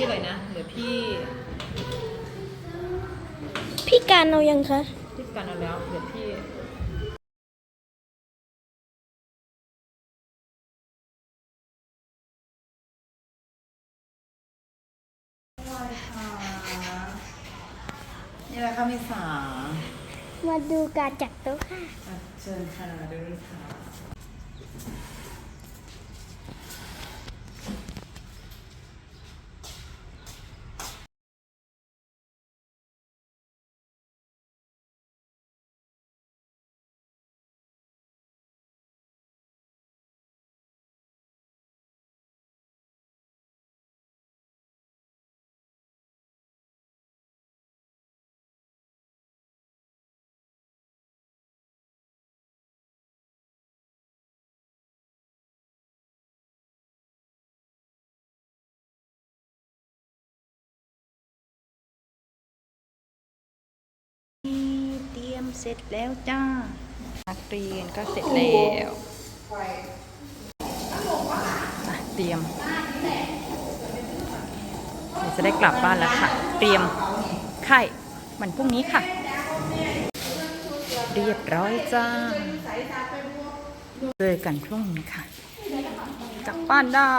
พี่อะไรนะเหลือพี่พี่การเอายังคะ พี่กันเอาแล้วเหลือพี่นี่แหละค่ะมิสามาดูการจัดโต๊ะค่ะอะเชิญค่ะดูเลยค่ะ เตรียมเสร็จแล้วจ้า นักเรียนก็เสร็จแล้วเตรียมเดี๋ยวจะได้กลับบ้านแล้วค่ะ เตรียมไข่วันพรุ่งนี้ค่ะ เรียบร้อยจ้า เจอกันพรุ่งนี้ค่ะ กลับบ้านได้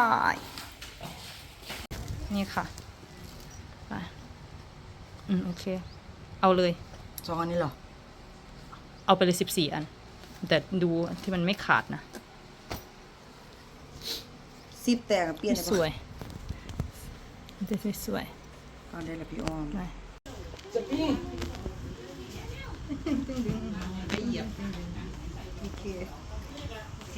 นี่ค่ะอืมโอเค เอาเลยสองอันนี้เหรอ เอาไปเลยสิบสี่อัน แต่ดูที่มันไม่ขาดนะซิปแตกเปลี่ยนสวยมันจะสวยตอนได้ละพี่อ้อมๆไปโอเคโอเค